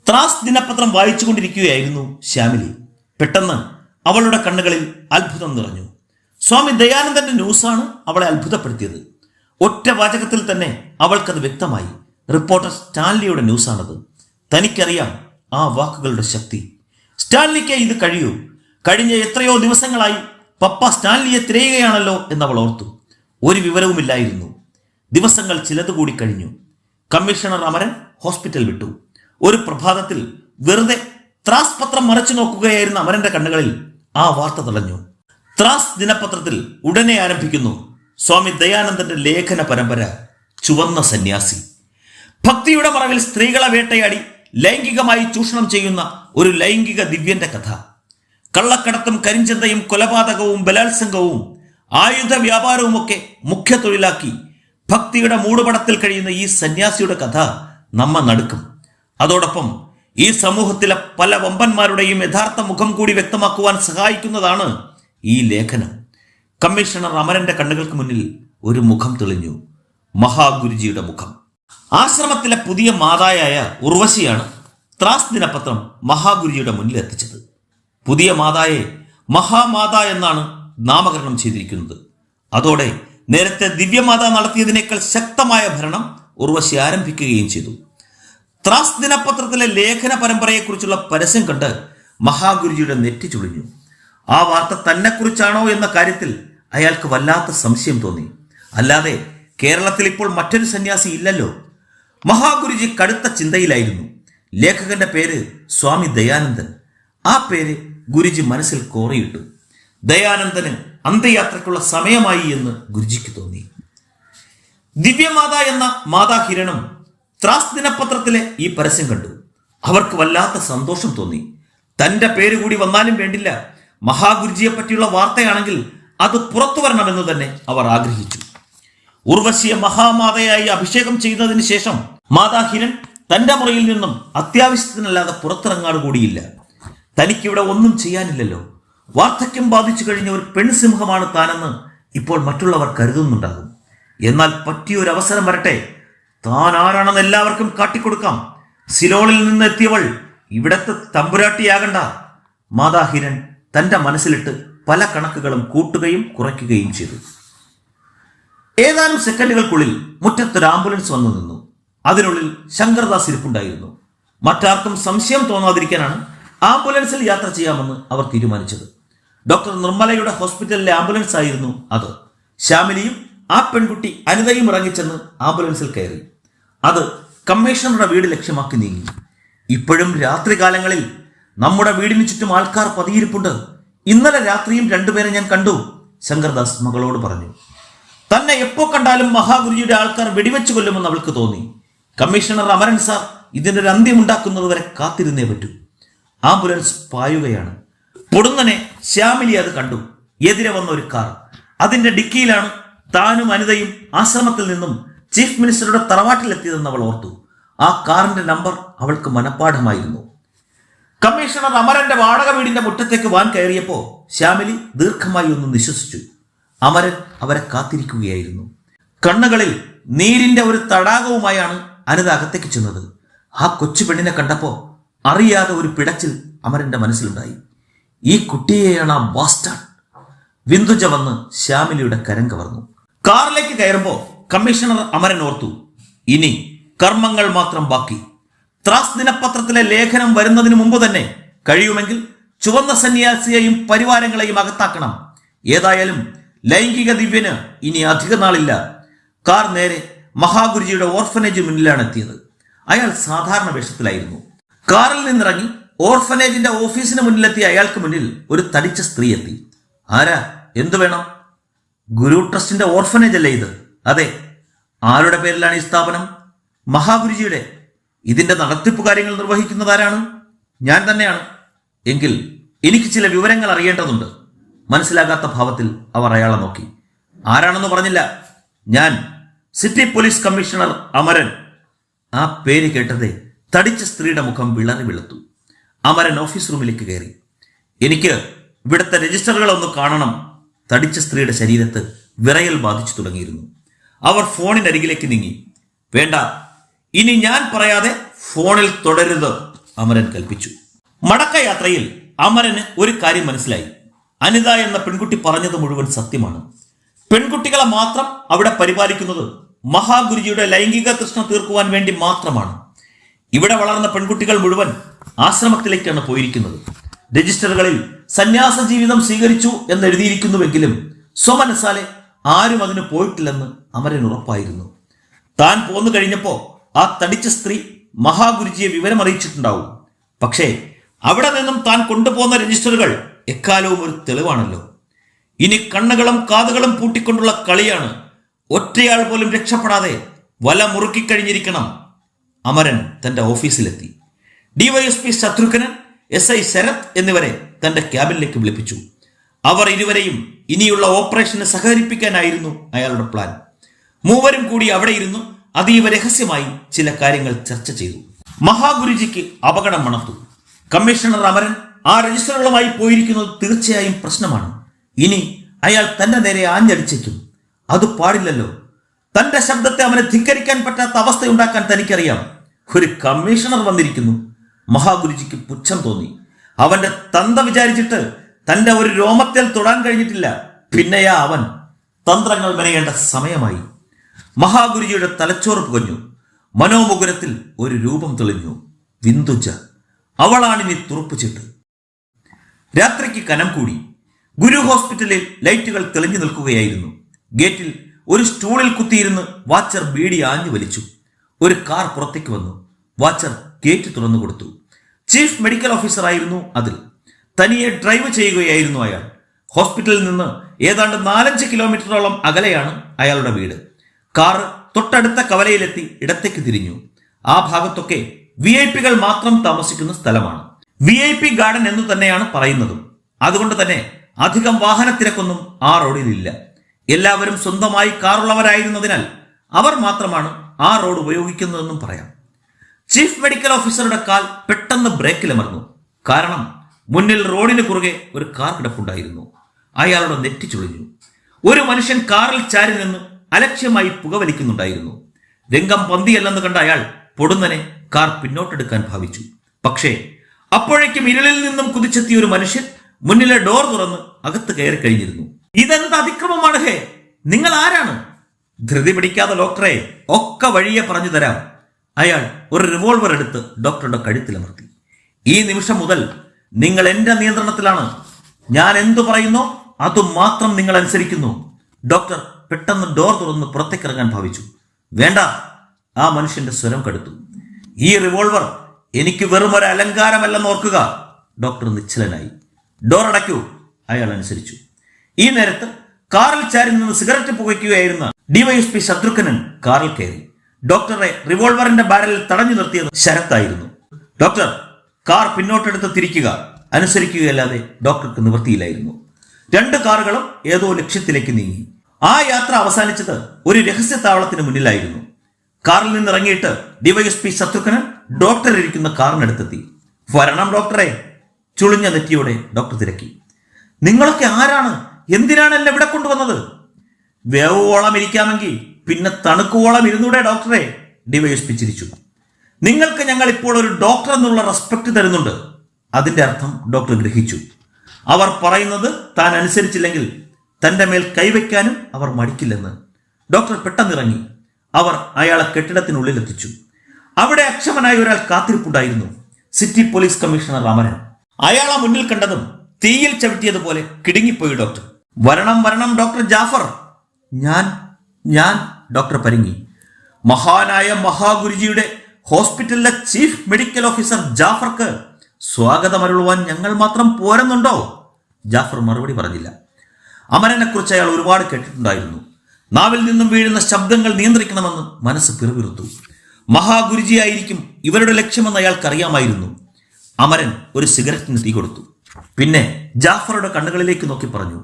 ത്രാസ് ദിനപത്രം വായിച്ചുകൊണ്ടിരിക്കുകയായിരുന്നു ശ്യാമിലി. പെട്ടെന്ന് അവളുടെ കണ്ണുകളിൽ അത്ഭുതം നിറഞ്ഞു. സ്വാമി ദയാനന്ദന്റെ ന്യൂസാണ് അവളെ അത്ഭുതപ്പെടുത്തിയത്. ഒറ്റ വാചകത്തിൽ തന്നെ അവൾക്കത് വ്യക്തമായി. റിപ്പോർട്ടർ സ്റ്റാൻലിയുടെ ന്യൂസാണത്. തനിക്കറിയാം ആ വാക്കുകളുടെ ശക്തി. സ്റ്റാൻലിക്ക് ഇത് കഴിയൂ. കഴിഞ്ഞ എത്രയോ ദിവസങ്ങളായി പപ്പ സ്റ്റാൻലിയെ തിരയുകയാണല്ലോ എന്ന് അവൾ ഓർത്തു. ഒരു വിവരവുമില്ലായിരുന്നു. ദിവസങ്ങൾ ചിലതുകൂടി കഴിഞ്ഞു. കമ്മീഷണർ അമരൻ ഹോസ്പിറ്റൽ വിട്ടു. ഒരു പ്രഭാതത്തിൽ വെറുതെ ത്രാസ് പത്രം മറച്ചു നോക്കുകയായിരുന്ന അമരന്റെ കണ്ണുകളിൽ ആ വാർത്ത തടഞ്ഞു ത്രാസ് ദിനപത്രത്തിൽ ഉടനെ ആരംഭിക്കുന്നു. സ്വാമി ദയാനന്ദന്റെ ലേഖന പരമ്പര ചുവന്ന സന്യാസി. ഭക്തിയുടെ മറവിൽ സ്ത്രീകളെ വേട്ടയാടി ലൈംഗികമായി ചൂഷണം ചെയ്യുന്ന ഒരു ലൈംഗിക ദിവ്യന്റെ കഥ. കള്ളക്കടത്തും കരിഞ്ചന്തയും കൊലപാതകവും ബലാത്സംഗവും ആയുധ വ്യാപാരവുമൊക്കെ മുഖ്യ തൊഴിലാക്കി ഭക്തിയുടെ മൂടുപടത്തിൽ കഴിയുന്ന ഈ സന്യാസിയുടെ കഥ നമ്മ നടുക്കും. അതോടൊപ്പം ഈ സമൂഹത്തിലെ പല വമ്പന്മാരുടെയും യഥാർത്ഥ മുഖം കൂടി വ്യക്തമാക്കുവാൻ സഹായിക്കുന്നതാണ് ഈ ലേഖനം. കമ്മീഷണർ അമരന്റെ കണ്ണുകൾക്ക് മുന്നിൽ ഒരു മുഖം തെളിഞ്ഞു. മഹാഗുരുജിയുടെ മുഖം. ആശ്രമത്തിലെ പുതിയ മാതായായ ഉർവശിയാണ് ത്രാസ് ദിനപത്രം മഹാഗുരുജിയുടെ മുന്നിൽ എത്തിച്ചത്. പുതിയ മാതായെ മഹാമാതാ എന്നാണ് നാമകരണം ചെയ്തിരിക്കുന്നത്. അതോടെ നേരത്തെ ദിവ്യമാത നടത്തിയതിനേക്കാൾ ശക്തമായ ഭരണം ഉർവശി ആരംഭിക്കുകയും ചെയ്തു. ത്രാസ് ദിനപത്രത്തിലെ ലേഖന പരമ്പരയെക്കുറിച്ചുള്ള പരസ്യം കണ്ട് മഹാഗുരുജിയുടെ നെറ്റി ചുളിഞ്ഞു. ആ വാർത്ത തന്നെക്കുറിച്ചാണോ എന്ന കാര്യത്തിൽ അയാൾക്ക് വല്ലാത്ത സംശയം തോന്നി. അല്ലാതെ കേരളത്തിൽ ഇപ്പോൾ മറ്റൊരു സന്യാസി ഇല്ലല്ലോ. മഹാഗുരുജി കടുത്ത ചിന്തയിലായിരുന്നു. ലേഖകന്റെ പേര് സ്വാമി ദയാനന്ദൻ. ആ പേര് ഗുരുജി മനസ്സിൽ കോറിയിട്ടു. ദയാനന്ദന് അന്ത്യയാത്രയ്ക്കുള്ള സമയമായി എന്ന് ഗുരുജിക്ക് തോന്നി. ദിവ്യമാത എന്ന മാതാ ഹിരണം ത്രാസ് ദിനപത്രത്തിലെ ഈ പരസ്യം കണ്ടു. അവർക്ക് വല്ലാത്ത സന്തോഷം തോന്നി. തന്റെ പേര് കൂടി വന്നാലും വേണ്ടില്ല. മഹാഗുരുജിയെ പറ്റിയുള്ള വാർത്തയാണെങ്കിൽ അത് പുറത്തു വരണമെന്ന് തന്നെ അവർ ആഗ്രഹിച്ചു. ഉർവശിയെ മഹാമാതയായി അഭിഷേകം ചെയ്തതിന് ശേഷം മാതാ ഹിരൺ തന്റെ മുറിയിൽ നിന്നും അത്യാവശ്യത്തിനല്ലാതെ പുറത്തിറങ്ങാറ് കൂടിയില്ല. തനിക്കിവിടെ ഒന്നും ചെയ്യാനില്ലല്ലോ. വാർദ്ധക്യം ബാധിച്ചു കഴിഞ്ഞ ഒരു പെൺസിംഹമാണ് താനെന്ന് ഇപ്പോൾ മറ്റുള്ളവർ കരുതുന്നുണ്ടാകും. എന്നാൽ പറ്റിയൊരവസരം വരട്ടെ. താൻ ആരാണെന്ന് എല്ലാവർക്കും കാട്ടിക്കൊടുക്കാം. സിലോണിൽ നിന്ന് എത്തിയവൾ ഇവിടത്തെ തമ്പുരാട്ടിയാകണ്ട. മാതാ ഹിരൺ തന്റെ മനസ്സിലിട്ട് പല കണക്കുകളും കൂട്ടുകയും കുറയ്ക്കുകയും ചെയ്തു. ഏതാനും സെക്കൻഡുകൾക്കുള്ളിൽ മുറ്റത്തൊരു ആംബുലൻസ് വന്നു നിന്നു. അതിനുള്ളിൽ ശങ്കർദാസ് ഇരിപ്പുണ്ടായിരുന്നു. മറ്റാർക്കും സംശയം തോന്നാതിരിക്കാനാണ് ആംബുലൻസിൽ യാത്ര ചെയ്യാമെന്ന് അവർ തീരുമാനിച്ചത്. ഡോക്ടർ നിർമ്മലയുടെ ഹോസ്പിറ്റലിലെ ആംബുലൻസ് ആയിരുന്നു അത്. ശ്യാമിലിയും ആ പെൺകുട്ടി അനിതയും ഇറങ്ങിച്ചെന്ന് ആംബുലൻസിൽ കയറി. അത് കമ്മീഷണറുടെ വീട് ലക്ഷ്യമാക്കി നീങ്ങി. ഇപ്പോഴും രാത്രികാലങ്ങളിൽ നമ്മുടെ വീടിന് ചുറ്റും ആൾക്കാർ പതിയിരിപ്പുണ്ട്. ഇന്നലെ രാത്രിയും രണ്ടുപേരെ ഞാൻ കണ്ടു ശങ്കർദാസ് മകളോട് പറഞ്ഞു. തന്നെ എപ്പോ കണ്ടാലും മഹാഗുരുജിയുടെ ആൾക്കാർ വെടിവെച്ച് കൊല്ലുമെന്ന് അവൾക്ക് തോന്നി. കമ്മീഷണർ അമരൻ സാർ ഇതിനൊരു അന്ത്യമുണ്ടാക്കുന്നത് വരെ കാത്തിരുന്നേ പറ്റൂ. ആംബുലൻസ് പായുകയാണ്. പൊടുന്നനെ ശ്യാമിലി അത് കണ്ടു. എതിരെ വന്ന ഒരു കാർ. അതിന്റെ ഡിക്കിയിലാണ് താനും അനിതയും ആശ്രമത്തിൽ നിന്നും ചീഫ് മിനിസ്റ്ററുടെ തറവാട്ടിലെത്തിയതെന്ന് അവൾ ഓർത്തു. ആ കാറിന്റെ നമ്പർ അവൾക്ക് മനഃപ്പാഠമായിരുന്നു. കമ്മീഷണർ അമരന്റെ വാടക വീടിന്റെ മുറ്റത്തേക്ക് വാൻ കയറിയപ്പോൾ ശ്യാമിലി ദീർഘമായി ഒന്ന് നിശ്വസിച്ചു. അമരൻ അവരെ കാത്തിരിക്കുകയായിരുന്നു. കണ്ണുകളിൽ നീരിന്റെ ഒരു തടാകവുമായാണ് അനിത അകത്തേക്ക് ചെന്നത്. ആ കൊച്ചു പെണ്ണിനെ കണ്ടപ്പോ അറിയാതെ ഒരു പിടച്ചിൽ അമരന്റെ മനസ്സിലുണ്ടായി. ഈ കുട്ടിയെയാണ് ആ ബാസ്റ്റാർഡ് വിന്ദുജ വന്ന് ശ്യാമിലിയുടെ കരം കവർന്നു കാറിലേക്ക് കയറുമ്പോൾ കമ്മീഷണർ അമരൻ ഓർത്തു ഇനി കർമ്മങ്ങൾ മാത്രം ബാക്കി. ത്രാസ് ദിനപത്രത്തിലെ ലേഖനം വരുന്നതിന് മുമ്പ് തന്നെ കഴിയുമെങ്കിൽ ചുവന്ന സന്യാസിയെയും പരിവാരങ്ങളെയും അകത്താക്കണം. ഏതായാലും ലൈംഗിക ദിവ്യന് ഇനി അധിക നാളില്ല. കാർ നേരെ മഹാഗുരുജിയുടെ ഓർഫനേജ് മുന്നിലാണ് എത്തിയത്. അയാൾ സാധാരണ വേഷത്തിലായിരുന്നു. കാറിൽ നിന്നിറങ്ങി ഓർഫനേജിന്റെ ഓഫീസിന് മുന്നിലെത്തിയ അയാൾക്ക് മുന്നിൽ ഒരു തടിച്ച സ്ത്രീ എത്തി. ആരാ? എന്തു വേണം? ഗുരു ട്രസ്റ്റിന്റെ ഓർഫനേജ് അല്ലേ ഇത്? അതെ. ആരുടെ പേരിലാണ് ഈ സ്ഥാപനം? മഹാഗുരുജിയുടെ. ഇതിന്റെ നടത്തിപ്പ് കാര്യങ്ങൾ നിർവഹിക്കുന്നത് ആരാണ്? ഞാൻ തന്നെയാണ്. എങ്കിൽ എനിക്ക് ചില വിവരങ്ങൾ അറിയേണ്ടതുണ്ട്. മനസ്സിലാകാത്ത ഭാവത്തിൽ അവർ അയാളെ നോക്കി. ആരാണെന്ന് പറഞ്ഞില്ല. ഞാൻ സിറ്റി പോലീസ് കമ്മീഷണർ അമരൻ. ആ പേര് കേട്ടതേ തടിച്ച സ്ത്രീയുടെ മുഖം വിളറി വെളുത്തു. അമരൻ ഓഫീസ് റൂമിലേക്ക് കയറി. എനിക്ക് ഇവിടുത്തെ രജിസ്റ്ററുകൾ ഒന്ന് കാണണം. തടിച്ച സ്ത്രീയുടെ ശരീരത്ത് വിറയൽ ബാധിച്ചു തുടങ്ങിയിരുന്നു. അവർ ഫോണിനരികിലേക്ക് നീങ്ങി. വേണ്ട ഇനി ഞാൻ പറയാതെ ഫോണിൽ തുടരുത് അമരൻ കൽപ്പിച്ചു. മടക്കയാത്രയിൽ അമരന് ഒരു കാര്യം മനസ്സിലായി. അനിത എന്ന പെൺകുട്ടി പറഞ്ഞത് മുഴുവൻ സത്യമാണ്. പെൺകുട്ടികളെ മാത്രം അവിടെ പരിപാലിക്കുന്നത് മഹാഗുരുജിയുടെ ലൈംഗിക തൃഷ്ണ തീർക്കുവാൻ വേണ്ടി മാത്രമാണ്. ഇവിടെ വളർന്ന പെൺകുട്ടികൾ മുഴുവൻ ആശ്രമത്തിലേക്കാണ് പോയിരിക്കുന്നത്. രജിസ്റ്ററുകളിൽ സന്യാസ ജീവിതം സ്വീകരിച്ചു എന്ന് എഴുതിയിരിക്കുന്നുവെങ്കിലും സ്വമനസാലെ ആരും അതിന് പോയിട്ടില്ലെന്ന് അമരൻ ഉറപ്പായിരുന്നു. താൻ പോന്നു കഴിഞ്ഞപ്പോൾ ആ തടിച്ച സ്ത്രീ മഹാഗുരുജിയെ വിവരം അറിയിച്ചിട്ടുണ്ടാവും പക്ഷേ അവിടെ നിന്നും താൻ കൊണ്ടുപോകുന്ന രജിസ്റ്ററുകൾ എക്കാലവും ഒരു തെളിവാണല്ലോ. ഇനി കണ്ണുകളും കാതുകളും പൂട്ടിക്കൊണ്ടുള്ള കളിയാണ് ഒറ്റയാൾ പോലും രക്ഷപ്പെടാതെ വല മുറുക്കിക്കഴിഞ്ഞിരിക്കണം അമരൻ തന്റെ ഓഫീസിലെത്തി. DYSP Shatrughnan S I Sharath എന്നിവരെ തന്റെ ക്യാബിനിലേക്ക് വിളിപ്പിച്ചു. അവർ ഇരുവരെയും ഇനിയുള്ള ഓപ്പറേഷന് സഹകരിപ്പിക്കാനായിരുന്നു അയാളുടെ പ്ലാൻ മൂവരും കൂടി അവിടെ ഇരുന്നു അതീവ രഹസ്യമായി ചില കാര്യങ്ങൾ ചർച്ച ചെയ്തു. മഹാഗുരുജിക്ക് അപകടം മണത്തു. കമ്മീഷണർ അമരൻ ആ രജിസ്റ്ററുകളുമായി പോയിരിക്കുന്നത് തീർച്ചയായും പ്രശ്നമാണ്. ഇനി അയാൾ തന്റെ നേരെ ആഞ്ഞടിച്ചേക്കും. അത് പാടില്ലല്ലോ. തന്റെ ശബ്ദത്തെ അവനെ ധിക്കരിക്കാൻ പറ്റാത്ത അവസ്ഥയുണ്ടാക്കാൻ തനിക്കറിയാം. ഒരു കമ്മീഷണർ വന്നിരിക്കുന്നു. മഹാഗുരുജിക്ക് പുച്ഛം തോന്നി. അവന്റെ തന്ത വിചാരിച്ചിട്ട് തന്റെ ഒരു രോമത്തിൽ തൊടാൻ കഴിഞ്ഞിട്ടില്ല. പിന്നെയാ അവൻ തന്ത്രങ്ങൾ മെനയേണ്ട സമയമായി. മഹാഗുരുജിയുടെ തലച്ചോറ് പുകഞ്ഞു. മനോമുകുരത്തിൽ ഒരു രൂപം തെളിഞ്ഞു. വിന്ദുജ അവളാണിനി തുറപ്പിച്ചിട്ട് രാത്രിക്ക് കനം കൂടി. ഗുരു ഹോസ്പിറ്റലിൽ ലൈറ്റുകൾ തെളിഞ്ഞു നിൽക്കുകയായിരുന്നു. ഗേറ്റിൽ ഒരു സ്റ്റൂളിൽ കുത്തിയിരുന്ന് വാച്ചർ ബീഡി ആഞ്ഞു വലിച്ചു. ഒരു കാർ പുറത്തേക്ക് വന്നു. വാച്ചർ ഗേറ്റ് തുറന്നു കൊടുത്തു. ചീഫ് മെഡിക്കൽ ഓഫീസർ ആയിരുന്നു അതിൽ. തനിയെ ഡ്രൈവ് ചെയ്യുകയായിരുന്നു അയാൾ. ഹോസ്പിറ്റലിൽ നിന്ന് ഏതാണ്ട് നാലഞ്ച് കിലോമീറ്ററോളം അകലെയാണ് അയാളുടെ വീട്. കാർ തൊട്ടടുത്ത കവലയിലെത്തി ഇടത്തേക്ക് തിരിഞ്ഞു. ആ ഭാഗത്തൊക്കെ വി ഐ പികൾ മാത്രം താമസിക്കുന്ന സ്ഥലമാണ്. വി ഐ പി ഗാർഡൻ എന്ന് തന്നെയാണ് പറയുന്നതും. അതുകൊണ്ട് തന്നെ അധികം വാഹനത്തിരക്കൊന്നും ആ റോഡിലില്ല എല്ലാവരും സ്വന്തമായി കാറുള്ളവരായിരുന്നതിനാൽ അവർ മാത്രമാണ് ആ റോഡ് ഉപയോഗിക്കുന്നതെന്നും പറയാം. ചീഫ് മെഡിക്കൽ ഓഫീസറുടെ കാൽ പെട്ടെന്ന് ബ്രേക്കിലമർന്നു കാരണം മുന്നിൽ റോഡിന് കുറുകെ ഒരു കാർ കിടപ്പുണ്ടായിരുന്നു. അയാളുടെ നെറ്റി ചുളിഞ്ഞു ഒരു മനുഷ്യൻ കാറിൽ ചാരി നിന്ന് അലക്ഷ്യമായി പുകവലിക്കുന്നുണ്ടായിരുന്നു രംഗം പന്തിയല്ലെന്ന് കണ്ട അയാൾ പൊടുന്നനെ കാർ പിന്നോട്ടെടുക്കാൻ ഭാവിച്ചു. പക്ഷേ അപ്പോഴേക്കും ഇരുളിൽ നിന്നും കുതിച്ചെത്തിയ ഒരു മനുഷ്യൻ മുന്നിലെ ഡോർ തുറന്ന് അകത്ത് കയറി കഴിഞ്ഞിരുന്നു. ഇതെന്ത് അതിക്രമമാണ് ഹേ? നിങ്ങൾ ആരാണ്? ധൃതി പിടിക്കാതെ ഡോക്ടറെ ഒക്കെ വഴിയെ പറഞ്ഞു തരാം. അയാൾ ഒരു റിവോൾവർ എടുത്ത് ഡോക്ടറുടെ കഴുത്തിലമർത്തി ഈ നിമിഷം മുതൽ നിങ്ങൾ എന്റെ നിയന്ത്രണത്തിലാണ്. ഞാൻ എന്തു പറയുന്നോ അത് മാത്രം നിങ്ങൾ അനുസരിക്കുന്നു. ഡോക്ടർ പെട്ടെന്ന് ഡോർ തുറന്ന് പുറത്തേക്കിറങ്ങാൻ ഭാവിച്ചു. വേണ്ട ആ മനുഷ്യന്റെ സ്വരം കടുത്തു. ഈ റിവോൾവർ എനിക്ക് വെറും ഒരു അലങ്കാരമല്ലെന്ന് ഓർക്കുക. ഡോക്ടർ നിശ്ചലനായി. ഡോർ അടയ്ക്കൂ അയാൾ അനുസരിച്ചു. ഈ നേരത്ത് കാറിൽ ചാരി നിന്ന് സിഗരറ്റ് പുകയ്ക്കുകയായിരുന്ന ഡിവൈഎസ്പി ശത്രുഘ്നൻ കാറിൽ കയറി. ഡോക്ടറെ റിവോൾവറിന്റെ ബാരലിൽ തടഞ്ഞു നിർത്തിയത് ശരത്തായിരുന്നു. ഡോക്ടർ കാർ പിന്നോട്ടെടുത്ത് തിരിക്കുക അനുസരിക്കുകയല്ലാതെ ഡോക്ടർക്ക് നിവൃത്തിയില്ലായിരുന്നു. രണ്ട് കാറുകളും ഏതോ ലക്ഷ്യത്തിലേക്ക് നീങ്ങി. ആ യാത്ര അവസാനിച്ചത് ഒരു രഹസ്യ താവളത്തിന് മുന്നിലായിരുന്നു. കാറിൽ നിന്ന് ഇറങ്ങിയിട്ട് ഡിവൈഎസ്പി ശത്രുഘ്നൻ ഡോക്ടർ ഇരിക്കുന്ന കാറിനടുത്തെത്തി. വരണം ഡോക്ടറെ ചുളിഞ്ഞ നെറ്റിയോടെ ഡോക്ടർ തിരക്കി. നിങ്ങളൊക്കെ ആരാണ്? എന്തിനാണ് എന്നെ ഇവിടെ കൊണ്ടുവന്നത്? വേവോളം ഇരിക്കാമെങ്കിൽ പിന്നെ തണുക്കുവോളം ഇരുന്നൂടെ ഡോക്ടറെ ഡിവൈഎസ്പി ചിരിച്ചു നിങ്ങൾക്ക് ഞങ്ങൾ ഇപ്പോൾ ഒരു ഡോക്ടർ എന്നുള്ള റെസ്പെക്ട് തരുന്നുണ്ട്. അതിന്റെ അർത്ഥം ഡോക്ടർ ഗ്രഹിച്ചു. അവർ പറയുന്നത് താൻ അനുസരിച്ചില്ലെങ്കിൽ തന്റെ മേൽ കൈവയ്ക്കാനും അവർ മടിക്കില്ലെന്ന്. ഡോക്ടർ പെട്ടെന്നിറങ്ങി. അവർ അയാളെ കെട്ടിടത്തിനുള്ളിലെത്തിച്ചു അവിടെ അക്ഷമനായ ഒരാൾ കാത്തിരിപ്പുണ്ടായിരുന്നു. City police commissioner Amaran. അയാളെ മുന്നിൽ കണ്ടതും തീയിൽ ചവിട്ടിയതുപോലെ കിടുങ്ങിപ്പോയി ഡോക്ടർ. വരണം വരണം ഡോക്ടർ ജാഫർ. ഞാൻ ഞാൻ ഡോക്ടർ പരിങ്ങി. മഹാനായ മഹാഗുരുജിയുടെ ഹോസ്പിറ്റലിലെ ചീഫ് മെഡിക്കൽ ഓഫീസർ ജാഫർക്ക് സ്വാഗതം സ്വാഗതമരുളുവാൻ ഞങ്ങൾ മാത്രം പോരുന്നുണ്ടോ? ജാഫർ മറുപടി പറഞ്ഞില്ല. അമരനെക്കുറിച്ച് അയാൾ ഒരുപാട് കേട്ടിട്ടുണ്ടായിരുന്നു. നാവിൽ നിന്നും വീഴുന്ന ശബ്ദങ്ങൾ നിയന്ത്രിക്കണമെന്ന് മനസ്സ് പിറുപിറുത്തു. മഹാഗുരുജിയായിരിക്കും ഇവരുടെ ലക്ഷ്യമെന്ന് അയാൾക്കറിയാമായിരുന്നു അമരൻ ഒരു സിഗരറ്റിന് തീ കൊടുത്തു. പിന്നെ ജാഫറുടെ കണ്ണുകളിലേക്ക് നോക്കി പറഞ്ഞു.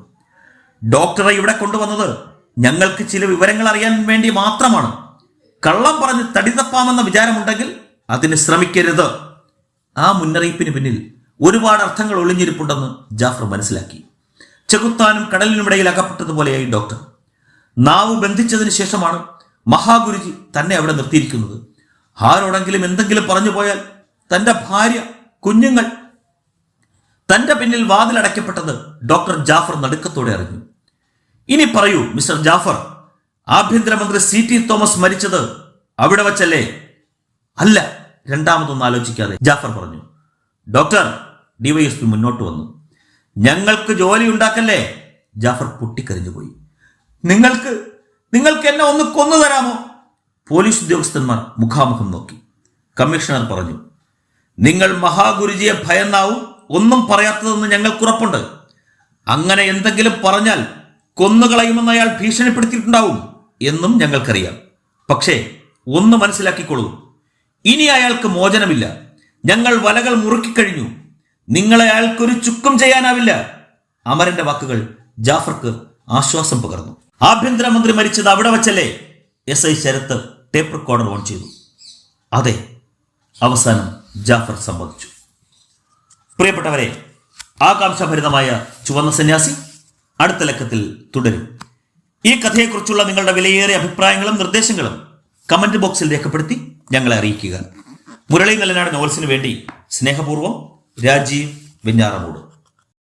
ഡോക്ടറെ ഇവിടെ കൊണ്ടുവന്നത് ഞങ്ങൾക്ക് ചില വിവരങ്ങൾ അറിയാൻ വേണ്ടി മാത്രമാണ്. കള്ളം പറഞ്ഞ് തടിതപ്പാമെന്ന വിചാരമുണ്ടെങ്കിൽ അതിന് ശ്രമിക്കരുത്. ആ മുന്നറിയിപ്പിന് പിന്നിൽ ഒരുപാട് അർത്ഥങ്ങൾ ഒളിഞ്ഞിരിപ്പുണ്ടെന്ന് ജാഫർ മനസ്സിലാക്കി. ചെകുത്താനും കടലിനുമിടയിൽ അകപ്പെട്ടതുപോലെയായി ഡോക്ടർ. നാവ് ബന്ധിച്ചതിന് ശേഷമാണ് മഹാഗുരുജി തന്നെ അവിടെ നിർത്തിയിരിക്കുന്നത്. ആരോടെങ്കിലും എന്തെങ്കിലും പറഞ്ഞു പോയാൽ തന്റെ ഭാര്യ കുഞ്ഞുങ്ങൾ തന്റെ പിന്നിൽ വാതിലടയ്ക്കപ്പെട്ടത് ഡോക്ടർ ജാഫർ നടുക്കത്തോടെ അറിഞ്ഞു. ഇനി പറയൂ മിസ്റ്റർ ജാഫർ. ആഭ്യന്തരമന്ത്രി സി ടി തോമസ് മരിച്ചത് അവിടെ വച്ചല്ലേ? അല്ല രണ്ടാമതൊന്നും ആലോചിക്കാതെ ജാഫർ പറഞ്ഞു. ഡോക്ടർ ഡിവൈഎസ്പി മുന്നോട്ട് വന്നു. ഞങ്ങൾക്ക് ജോലി ഉണ്ടാക്കല്ലേ? ജാഫർ പൊട്ടിക്കരഞ്ഞുപോയി നിങ്ങൾക്ക് നിങ്ങൾക്ക് എന്നെ ഒന്ന് കൊന്നു തരാമോ? പോലീസ് ഉദ്യോഗസ്ഥന്മാർ മുഖാമുഖം നോക്കി. കമ്മീഷണർ പറഞ്ഞു നിങ്ങൾ മഹാഗുരുജിയെ ഭയന്നാവും ഒന്നും പറയാത്തതെന്ന് ഞങ്ങൾക്കുറപ്പുണ്ട് അങ്ങനെ എന്തെങ്കിലും പറഞ്ഞാൽ കൊന്നുകളയുമെന്ന് അയാൾ ഭീഷണിപ്പെടുത്തിയിട്ടുണ്ടാവും എന്നും ഞങ്ങൾക്കറിയാം. പക്ഷേ ഒന്ന് മനസ്സിലാക്കിക്കൊള്ളൂ ഇനി അയാൾക്ക് മോചനമില്ല. ഞങ്ങൾ വലകൾ മുറുക്കിക്കഴിഞ്ഞു നിങ്ങളെ അയാൾക്കൊരു ചുക്കും ചെയ്യാനാവില്ല. അമരന്റെ വാക്കുകൾ ജാഫർക്ക് ആശ്വാസം പകർന്നു. ആഭ്യന്തരമന്ത്രി മരിച്ചത് അവിടെ വച്ചല്ലേ? S I Sharath tape recorder on ചെയ്തു. അതെ അവസാനം ജാഫർ സമ്മതിച്ചു പ്രിയപ്പെട്ടവരെ ആകാംക്ഷഭരിതമായ ചുവന്ന സന്യാസി അടുത്ത ലക്കത്തിൽ തുടരും. ഈ കഥയെക്കുറിച്ചുള്ള നിങ്ങളുടെ വിലയേറിയ അഭിപ്രായങ്ങളും നിർദ്ദേശങ്ങളും കമന്റ് ബോക്സിൽ രേഖപ്പെടുത്തി ഞങ്ങളെ അറിയിക്കുക. മുരളി നല്ലനാട് നോവൽസിന് വേണ്ടി സ്നേഹപൂർവം രാജീവ് വെഞ്ഞാറമൂട്.